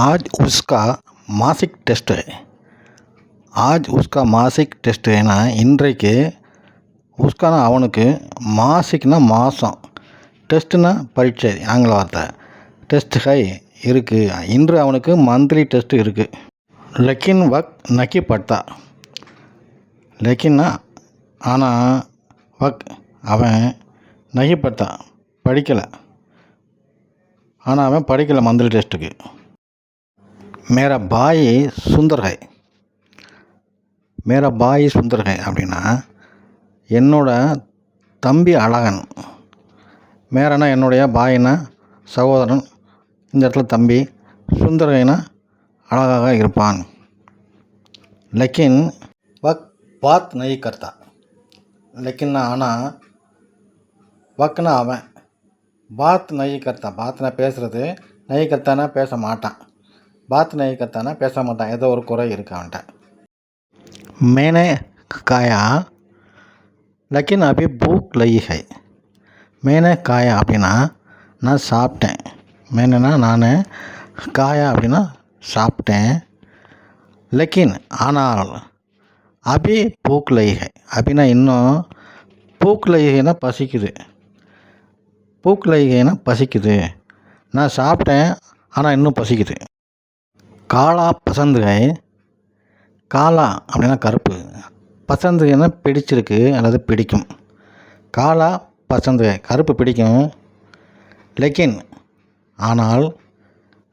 आज उसका மாசிக் டெஸ்ட் ஆஜ் உஸ்கா மாசிக் டெஸ்ட் ஏன்னா இன்றைக்கு உஸ்கானா அவனுக்கு மாசிக்னா மாதம் டெஸ்ட்டுனா பரீட்சை ஆங்கில வார்த்தை டெஸ்ட் ஹை இருக்குது இன்று அவனுக்கு மந்த்லி டெஸ்ட் இருக்குது லெக்கின் வக் நக்கி பட்டா லெக்கின்னா ஆனால் வக் அவன் நகி பட்டா படிக்கலை ஆனால் அவன் படிக்கலை மந்த்லி டெஸ்ட்டுக்கு மேரா பாய் சுந்தர் ஹை மேரா பாய் சுந்தர் ஹை அப்படின்னா என்னோட தம்பி அழகன். மேரனா என்னுடைய பாயினா சகோதரன். இந்த இடத்துல தம்பி சுந்தரகைனா அழகாக இருப்பான். லெக்கின் வக் பாத் நை கர்த்தா லக்கின்னா ஆனால் வக்னா அவன். பாத் நை கர்த்தா பாத்னா பேசுகிறது நை கர்த்தானா பேச மாட்டான். பாத் நாயக்கத்தானா பேச மாட்டான். ஏதோ ஒரு குறை இருக்கு அவன்கிட்ட. மேனே காயா லக்கின் அபி பூக் லயிகை மேனே காயா அப்படின்னா நான் சாப்பிட்டேன். மேனேனா நான் காயா அப்படின்னா சாப்பிட்டேன். லக்கின் ஆனால் அபி பூக் லயிகை ஹை. அப்படின்னா இன்னும் பூக் லயிகைனா பசிக்குது. பூக் லயிகைனா பசிக்குது. நான் சாப்பிட்டேன் ஆனால் இன்னும் பசிக்குது. காலா பசந்துகை. காலா அப்படின்னா கருப்பு. பசந்துகைனா பிடிச்சிருக்கு அல்லது பிடிக்கும். காலா பசந்துகை. கருப்பு பிடிக்கும். லெக்கின் ஆனால்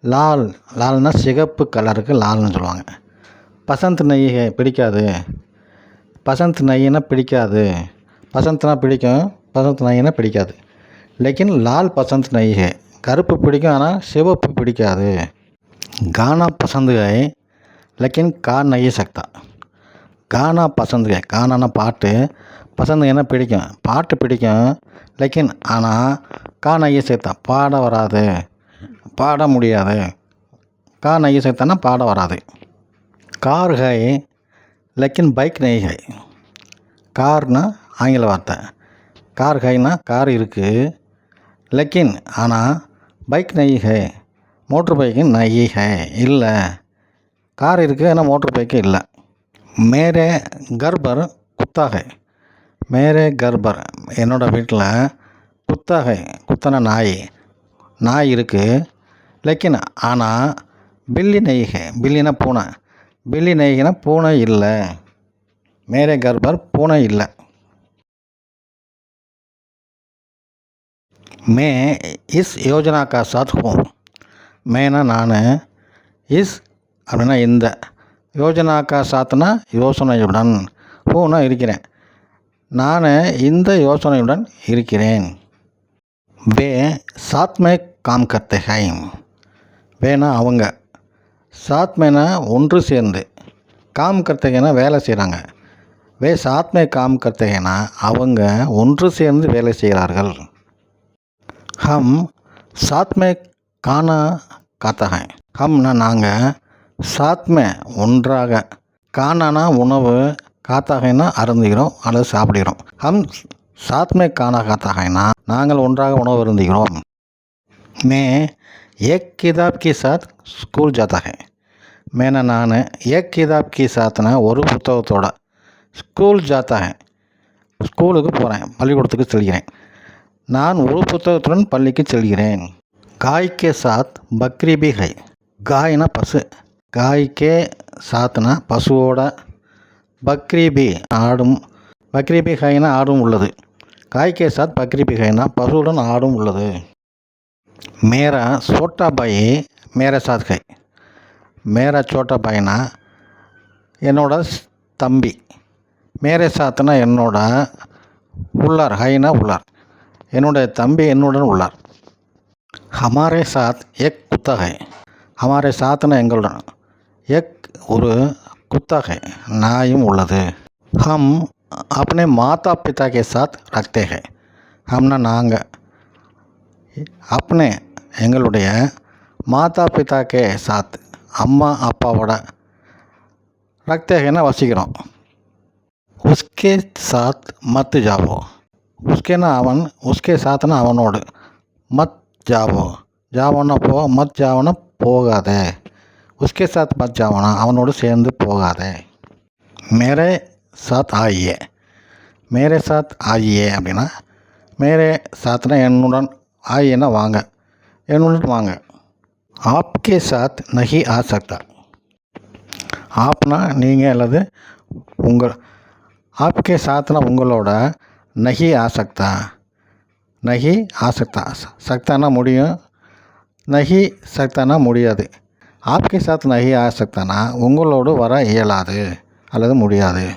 லால். லால்னா சிகப்பு கலருக்கு லால்னு சொல்லுவாங்க. பசந்த் நெய்யை பிடிக்காது. பசந்த் நெய்னா பிடிக்காது. பசந்த்னா பிடிக்கும். பசந்த் நெய்னா பிடிக்காது. லெக்கின் லால் பசந்த் நெய்கை. கருப்பு பிடிக்கும் ஆனால் சிவப்பு பிடிக்காது. கானா பசந்த் ஹை லெக்கின் கா நெய் சக்தா கானா பசந்த் கானானா பாட்டு பசந்த் பிடிக்கும் பாட்டு பிடிக்கும் லெக்கின் ஆனால் கா நெய் சக்தா பாட வராது பாட முடியாது கா நெய் சேர்த்தானா பாட வராது கார் ஹை லெக்கின் பைக் நெய் ஹை கார்னா ஆங்கில வார்த்தை கார் ஹைனா கார் இருக்குது லெக்கின் ஆனால் பைக் நெய் ஹை மோட்ரு பைக்கு நெய் இல்லை. கார் இருக்குது ஆனால் மோட்ரு பைக்கு இல்லை. மேரே கர்பர் குத்தாகை. மேரே கர்பர் என்னோடய வீட்டில் குத்தாகை குத்தன நாய். நாய் இருக்குது லெக்கின் ஆனால் பில்லி நெய்கை பில்லினா பூனை. பில்லி நெய்கினா பூனை இல்லை. மேரே கர்பர் பூனை இல்லை. மே இஸ் யோஜனா கா சாத் ஹூம் மேனா நான் இஸ் அப்படின்னா இந்த. யோஜனாக்கா சாத்தனா சாத்னா யோசனையுடன். ஹூனா இருக்கிறேன். நான் இந்த யோசனையுடன் இருக்கிறேன். வே சாத்மே காம் கர்த்தே ஹை அவங்க. சாத்மேனா ஒன்று சேர்ந்து. காம் கர்த்தகைனா வேலை செய்கிறாங்க வே சாத்மே காம் கர்த்தகைனா அவங்க ஒன்று சேர்ந்து வேலை செய்கிறார்கள். ஹம் சாத்மே கானா காத்தா ஹம்னா நாங்கள் சாத்மே ஒன்றாக. கானானா உணவு காத்தாகைனா அருந்துகிறோம் அல்லது சாப்பிடுகிறோம். ஹம் சாத்மே காணா கானா காத்தாகைனா நாங்கள் ஒன்றாக உணவு அருந்துகிறோம். மே ஏக் கிதாப் கி சாத் ஸ்கூல் ஜாத்தா மேன நான் ஏக் கிதாப் கி சாத்னா ஒரு புத்தகத்தோட ஸ்கூல் ஜாத்தா ஸ்கூலுக்கு போகிறேன் பள்ளிக்கூடத்துக்கு செல்கிறேன். நான் ஒரு புத்தகத்துடன் பள்ளிக்கு செல்கிறேன். காய்க்கே சாத் பக்ரி பி ஹை. காய்னா பசு. காய்க்கே சாத்னா பசுவோட பக்ரி பி ஆடும். பக்ரி பி ஹைனா ஆடும் உள்ளது. காய்க்கே சாத் பக்ரி பி ஹைனா பசுவுடன் ஆடும் உள்ளது. மேரா சோட்டா பாய் மேரா சாத் ஹை. மேரா சோட்டா பாய்னா என்னோட தம்பி. மேரே சாத்னா என்னோட உள்ளார் ஹைனா உள்ளார். என்னுடைய தம்பி என்னுடன் உள்ளார். ஹமாரே சாத் எக் குத்தா ஹை ஹமாரே சாத்னா எங்களுடன் எக் ஒரு குத்தா ஹை நாயும் உள்ளது ஹம் अपने மாதா பிதா கே சாத் ரக்தே ஹை ஹம்னா நாங்கள் அப்னே எங்களுடைய மாதா பிதா கே சாத் அம்மா அப்பாவோட ரக்தேகனா வசிக்கிறோம் உஸ்கே சாத் மத் ஜாவோ உஸ்கேனா அவன் உஸ்கே சாத்னா அவனோடு மத் ஜாவோ. ஜாவோன்னா போ மத் ஜாவோன்னா போகாத. உஸ்கே சாத் மத் ஜாவனா அவனோடு சேர்ந்து போகாதே. மேரே சாத் ஆயியே. மேரே சாத் ஆயியே அப்படின்னா மேரே சாத்னா என்னுடன் ஆயியேன்னா வாங்க. என்னுடன் வாங்க. ஆப்கே சாத் நஹி ஆ சக்தா ஆப்னா நீங்கள் அல்லது உங்கள் ஆப்கே சாத்னா உங்களோட நஹி ஆசக்தா. நஹி ஆசக்தா ச- சக்தானா முடியும். நஹி சக்தானா முடியாது. ஆப்கே சாத் நஹி ஆசக்தானா? உங்களோடு வர இயலாது அல்லது முடியாது.